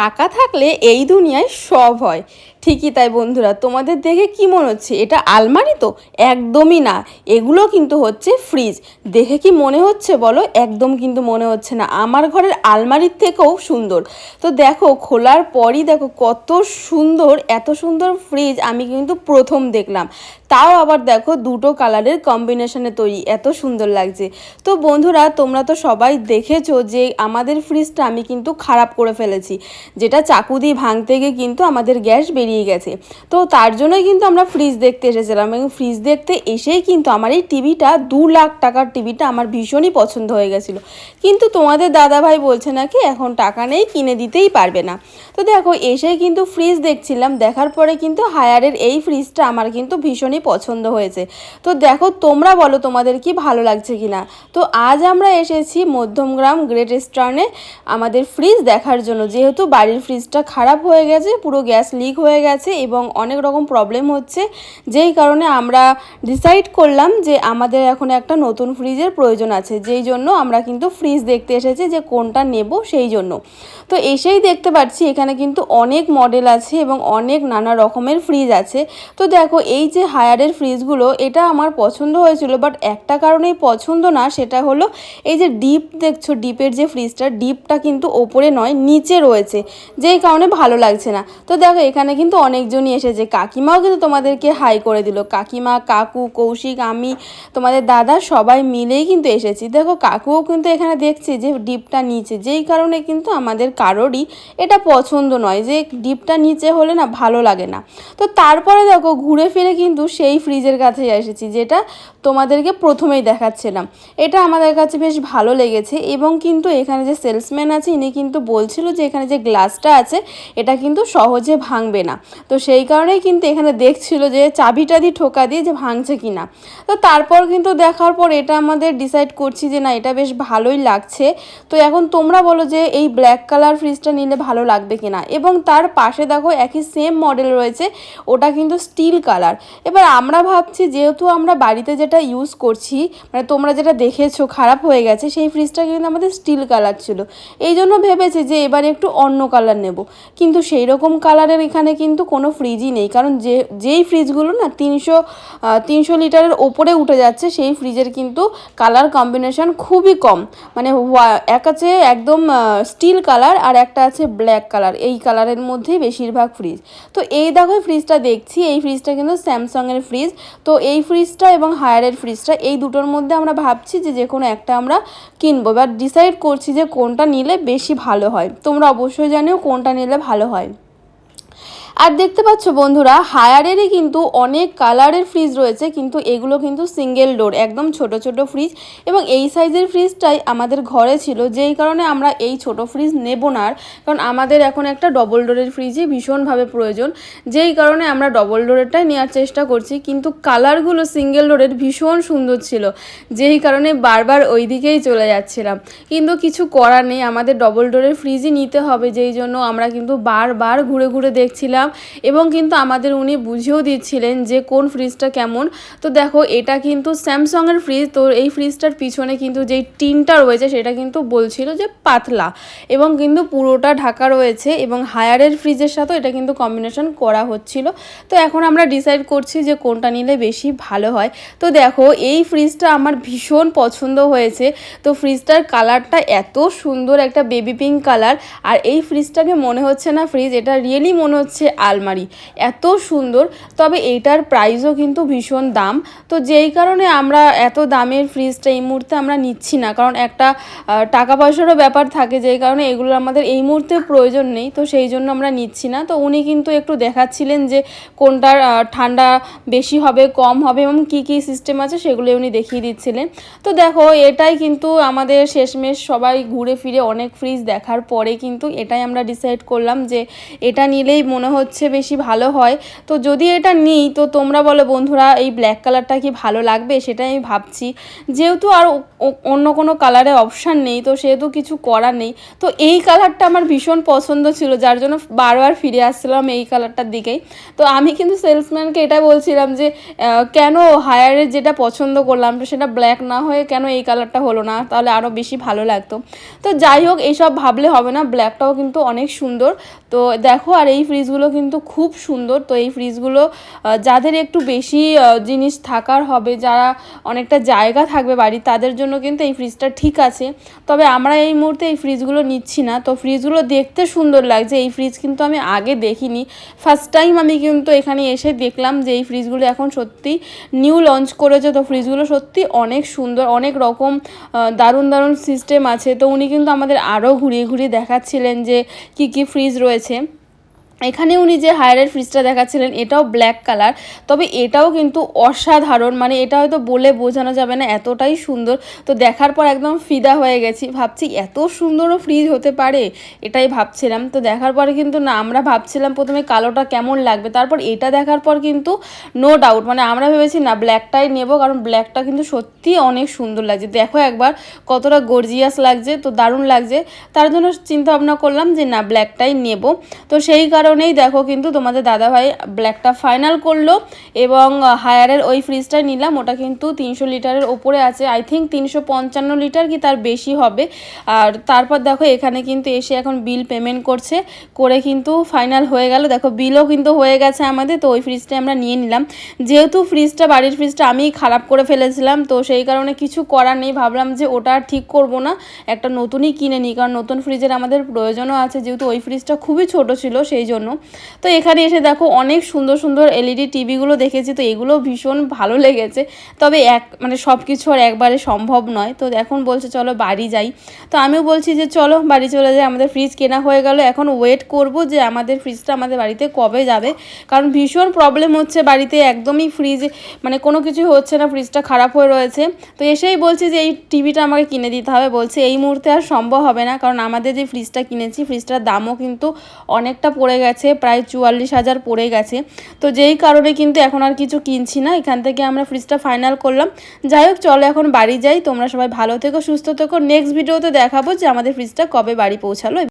টাকা থাকলে এই দুনিয়ায় সব হয়। ঠিকই তাই বন্ধুরা, তোমাদের দেখে কি মনে হচ্ছে? এটা আলমারি তো? একদমই না। এগুলো কিন্তু হচ্ছে ফ্রিজ দেখে কি মনে হচ্ছে বলো? একদম কিন্তু মনে হচ্ছে না। আমার ঘরের আলমারির থেকেও সুন্দর। তো দেখো, খোলার পরই দেখো কত সুন্দর, এত সুন্দর ফ্রিজ আমি কিন্তু প্রথম দেখলাম। তাও আবার দেখো দুটো কালারের কম্বিনেশনে তৈরি। এত সুন্দর লাগছে। তো বন্ধুরা, তোমরা তো সবাই দেখেছ যে আমাদের ফ্রিজটা আমি কিন্তু খারাপ করে ফেলেছি। যেটা চাকু দিয়ে ভাঙতে গিয়ে কিন্তু আমাদের গ্যাস বেরিয়ে গেছে। তো তার জন্যই কিন্তু আমরা ফ্রিজ দেখতে এসেছিলাম এবং ফ্রিজ দেখতে এসেই কিন্তু আমার এই টিভিটা দু লাখ টাকার টিভিটা আমার ভীষণই পছন্দ হয়ে গেছিল। কিন্তু তোমাদের দাদাভাই বলছে নাকি এখন টাকা নেই, কিনে দিতেই পারবে না। তো দেখো, এসেই কিন্তু ফ্রিজ দেখছিলাম, দেখার পরে কিন্তু হায়ারের এই ফ্রিজটা আমার কিন্তু ভীষণই পছন্দ হয়েছে। তো দেখো, তোমরা বলো তোমাদের কি ভালো লাগছে কি না তো আজ আমরা এসেছি মধ্যমগ্রাম গ্রেট ইস্টার্নে আমাদের ফ্রিজ দেখার জন্য। যেহেতু বাড়ির ফ্রিজটা খারাপ হয়ে গেছে, পুরো গ্যাস লিক হয়ে গেছে এবং অনেক রকম প্রবলেম হচ্ছে। যেই কারণে আমরা ডিসাইড করলাম যে আমাদের এখন একটা নতুন ফ্রিজের প্রয়োজন আছে। যেই জন্য আমরা কিন্তু ফ্রিজ দেখতে এসেছি যে কোনটা নেব সেই জন্য। তো এসেই দেখতে পাচ্ছি এখানে কিন্তু অনেক মডেল আছে এবং অনেক নানা রকমের ফ্রিজ আছে। তো দেখো, এই যে হায়ারের ফ্রিজগুলো এটা আমার পছন্দ হয়েছিল বাট একটা কারণেই পছন্দ না, সেটা হলো এই যে ডিপ দেখছ ডিপের যে ফ্রিজটা ডিপটা কিন্তু ওপরে নয়, নিচে রয়েছে। যেই কারণে ভালো লাগছে না। তো দেখো, এখানে কিন্তু অনেকজনই এসেছে। কাকিমাও কিন্তু তোমাদেরকে হাই করে দিল। কাকিমা, কাকু, কৌশিক, আমি, তোমাদের দাদা সবাই মিলেই কিন্তু এসেছি। দেখো, কাকুও কিন্তু এখানে দেখছে যে ডিপটা নিচে। যেই কারণে কিন্তু আমাদের কারোরই এটা পছন্দ নয়। যে ডিপটা নিচে হলে না ভালো লাগে না। তো তারপরে দেখো, ঘুরে ফিরে কিন্তু সেই ফ্রিজের কাছে এসেছি, যেটা তোমাদেরকে প্রথমেই দেখাচ্ছিলাম। এটা আমাদের কাছে বেশ ভালো লেগেছে এবং কিন্তু এখানে যে সেলসম্যান আছে, ইনি কিন্তু বলছিল যে এখানে যে গ্লাসটা আছে, এটা কিন্তু সহজে ভাঙবে না। তো সেই কারণেই কিন্তু এখানে দেখছিল যে চাবিটা দিয়ে ঠোকা দিয়ে যে ভাঙছে কি না তো তারপর কিন্তু দেখার পর এটা আমাদের ডিসাইড করছি যে না, এটা বেশ ভালোই লাগছে। তো এখন তোমরা বলো যে এই ব্ল্যাক কালার ফ্রিজটা নিলে ভালো লাগবে কি না এবং তার পাশে দেখো একই সেম মডেল রয়েছে, ওটা কিন্তু স্টিল কালার এবার আমরা ভাবছি যেহেতু আমরা বাড়িতে যেটা ইউজ করছি মানে তোমরা যেটা দেখেছ খারাপ হয়ে গেছে, সেই ফ্রিজটা কিন্তু আমাদের স্টিল কালার ছিল। এই জন্য ভেবেছি যে এবার একটু অন্য কালার নেব। কিন্তু সেই রকম কালারের এখানে কিন্তু কোনো ফ্রিজই নেই। কারণ যে, যেই ফ্রিজগুলো না তিনশো তিনশো লিটারের ওপরে উঠে যাচ্ছে, সেই ফ্রিজের কিন্তু কালার কম্বিনেশন খুবই কম। মানে এক আছে একদম স্টিল কালার আর একটা আছে ব্ল্যাক কালার এই কালারের মধ্যেই বেশিরভাগ ফ্রিজ তো এই দেখো ফ্রিজটা দেখছি, এই ফ্রিজটা কিন্তু স্যামসাংয়ের ফ্রিজ তো এই ফ্রিজটা এবং হায়ারের ফ্রিজটা এই দুটোর মধ্যে আমরা ভাবছি যে যে কোনো একটা আমরা কিনবো। এবার ডিসাইড করছি যে কোনটা নিলে বেশি ভালো হয়। তোমরা অবশ্যই জানিও কোনটা নিলে ভালো হয়। আর দেখতে পাচ্ছ বন্ধুরা, হায়ারেরই কিন্তু অনেক কালারের ফ্রিজ রয়েছে, কিন্তু এগুলো কিন্তু সিঙ্গেল ডোর একদম ছোট ছোট ফ্রিজ এবং এই সাইজের ফ্রিজটাই আমাদের ঘরে ছিল, যেই কারণে আমরা এই ছোট ফ্রিজ নেব না আর। কারণ আমাদের এখন একটা ডবল ডোরের ফ্রিজই ভীষণভাবে প্রয়োজন, যেই কারণে আমরা ডবল ডোরেরটাই নেওয়ার চেষ্টা করছি, কিন্তু কালারগুলো সিঙ্গেল ডোরের ভীষণ সুন্দর ছিল, যেই কারণে বারবার ওই দিকেই চলে যাচ্ছিলাম। কিন্তু কিছু করার নেই, আমাদের ডবল ডোরের ফ্রিজই নিতে হবে, যেই জন্য আমরা কিন্তু বারবার ঘুরে ঘুরে দেখছিলাম এবং কিন্তু আমাদের উনি বুঝিয়েও দিচ্ছিলেন যে কোন ফ্রিজটা কেমন। তো দেখো, এটা কিন্তু স্যামসংয়ের ফ্রিজ, তো এই ফ্রিজটার পিছনে কিন্তু যেই টিনটা রয়েছে সেটা কিন্তু বলছিল যে পাতলা এবং কিন্তু পুরোটা ঢাকা রয়েছে এবং হায়ারের ফ্রিজের সাথেও এটা কিন্তু কম্বিনেশন করা হচ্ছিল। তো এখন আমরা ডিসাইড করছি যে কোনটা নিলে বেশি ভালো হয়। তো দেখো, এই ফ্রিজটা আমার ভীষণ পছন্দ হয়েছে। তো ফ্রিজটার কালারটা এত সুন্দর, একটা বেবি পিঙ্ক কালার, আর এই ফ্রিজটাকে মনে হচ্ছে না, ফ্রিজ এটা রিয়েলি মনে হচ্ছে আলমারি। এত সুন্দর, তবে এইটার প্রাইসও কিন্তু ভীষণ দাম। তো যেই কারণে আমরা এত দামের ফ্রিজটা এই মুহূর্তে আমরা নিচ্ছি না, কারণ একটা টাকা পয়সারও ব্যাপার থাকে, যেই কারণে এগুলো আমাদের এই মুহূর্তে প্রয়োজন নেই, তো সেই জন্য আমরা নিচ্ছি না। তো উনি কিন্তু একটু দেখাচ্ছিলেন যে কোনটার ঠান্ডা বেশি হবে, কম হবে, এবং কী কী সিস্টেম আছে সেগুলো উনি দেখিয়ে দিচ্ছিলেন। তো দেখো, এটাই কিন্তু আমাদের শেষমেশ সবাই ঘুরে ফিরে অনেক ফ্রিজ দেখার পরে কিন্তু এটাই আমরা ডিসাইড করলাম যে এটা নিলেই মনে হচ্ছে হচ্ছে বেশি ভালো হয়। তো যদি এটা নিই, তো তোমরা বলো বন্ধুরা, এই ব্ল্যাক কালারটা কি ভালো লাগবে? সেটাই আমি ভাবছি। যেহেতু আর অন্য কোনো কালারে অপশান নেই, তো সেহেতু কিছু করার নেই। তো এই কালারটা আমার ভীষণ পছন্দ ছিল, যার জন্য বারবার ফিরে আসছিলাম এই কালারটার দিকেই। তো আমি কিন্তু সেলসম্যানকে এটা বলছিলাম যে কেন হায়ারের যেটা পছন্দ করলাম, তো সেটা ব্ল্যাক না হয়ে কেন এই কালারটা হলো না? তাহলে আরও বেশি ভালো লাগতো। তো যাই হোক, এইসব ভাবলে হবে না ব্ল্যাকটাও কিন্তু অনেক সুন্দর। তো দেখো, আর এই ফ্রিজগুলো কিন্তু খুব সুন্দর। তো এই ফ্রিজগুলো যাদের একটু বেশি জিনিস থাকার হবে, যারা অনেকটা জায়গা থাকবে বাড়ি তাদের জন্য কিন্তু এই ফ্রিজটা ঠিক আছে। তবে আমরা এই মুহূর্তে এই ফ্রিজগুলো নিচ্ছি না। তো ফ্রিজগুলো দেখতে সুন্দর লাগছে। এই ফ্রিজ কিন্তু আমি আগে দেখিনি। ফার্স্ট টাইম আমি কিন্তু এখানে এসে দেখলাম যে এই ফ্রিজগুলো এখন সত্যি নিউ লঞ্চ করেছে। তো ফ্রিজগুলো সত্যি অনেক সুন্দর, অনেক রকম দারুণ দারুণ সিস্টেম আছে। তো উনি কিন্তু আমাদের আরও ঘুরিয়ে ঘুরিয়ে দেখাচ্ছিলেন যে কি কি ফ্রিজ রয়েছে। এখানে উনি যে হায়ারের ফ্রিজটা দেখাচ্ছিলেন, এটাও ব্ল্যাক কালার তবে এটাও কিন্তু অসাধারণ মানে এটা হয়তো বলে বোঝানো যাবে না, এতটাই সুন্দর। তো দেখার পর একদম ফিদা হয়ে গেছি, ভাবছি এত সুন্দরও ফ্রিজ হতে পারে, এটাই ভাবছিলাম। তো দেখার পরে কিন্তু না, আমরা ভাবছিলাম প্রথমে কালোটা কেমন লাগবে, তারপর এটা দেখার পর কিন্তু নো ডাউট মানে আমরা ভেবেছি না ব্ল্যাকটাই নেব, কারণ ব্ল্যাকটা কিন্তু সত্যি অনেক সুন্দর লাগছে। দেখো একবার কতটা গর্জিয়াস লাগছে, তো দারুণ লাগছে। তার জন্য চিন্তা ভাবনা করলাম যে না ব্ল্যাকটাই নেব। তো সেই কারণেই দেখো কিন্তু তোমাদের দাদাভাই ব্ল্যাকটা ফাইনাল করল এবং হায়ারের ওই ফ্রিজটাই নিলাম। ওটা কিন্তু তিনশো লিটারের ওপরে আছে। আই থিঙ্ক তিনশো পঞ্চান্ন লিটার কি তার বেশি হবে। আর তারপর দেখো এখানে কিন্তু এসে এখন বিল পেমেন্ট করছে। করে কিন্তু ফাইনাল হয়ে গেল। দেখো বিলও কিন্তু হয়ে গেছে আমাদের, তো ওই ফ্রিজটা আমরা নিয়ে নিলাম। যেহেতু ফ্রিজটা বাড়ির ফ্রিজটা আমিই খারাপ করে ফেলেছিলাম, তো সেই কারণে কিছু করার নেই। ভাবলাম যে ওটা আর ঠিক করব না। একটা নতুনই কিনে নিই, কারণ নতুন ফ্রিজের আমাদের প্রয়োজনও আছে। যেহেতু ওই ফ্রিজটা খুবই ছোট ছিল, সেই জন্য তো এখানে এসে দেখো অনেক সুন্দর সুন্দর এলইডি টিভিগুলো দেখেছি, তো এগুলো ভীষণ ভালো লেগেছে। তবে এক মানে সব কিছু আর একবারে সম্ভব নয়। তো এখন বলছে চলো বাড়ি যাই। তো আমিও বলছি যে চলো বাড়ি চলে যাই, আমাদের ফ্রিজ কেনা হয়ে গেল। এখন ওয়েট করব যে আমাদের ফ্রিজটা আমাদের বাড়িতে কবে যাবে। কারণ ভীষণ প্রবলেম হচ্ছে বাড়িতে একদমই ফ্রিজ মানে কোনো কিছু হচ্ছে না ফ্রিজটা খারাপ হয়ে রয়েছে। তো এসেই বলছি যে এই টিভিটা আমাকে কিনে দিতে হবে। বলছে এই মুহূর্তে আর সম্ভব হবে না, কারণ আমাদের যে ফ্রিজটা কিনেছি ফ্রিজটার দামও কিন্তু অনেকটা পড়ে গেছে, প্রায় চুয়াল্লিশ হাজার পড়ে গেছে। তো যেই কারণে কিন্তু এখন আর কিছু কিনছি না। এখান থেকে আমরা ফ্রিজটা ফাইনাল করলাম। যাই হোক, চলো এখন বাড়ি যাই। তোমরা সবাই ভালো থেকো, সুস্থ থেকো। নেক্সট ভিডিওতে দেখাবো যে আমাদের ফ্রিজটা কবে বাড়ি পৌঁছালো।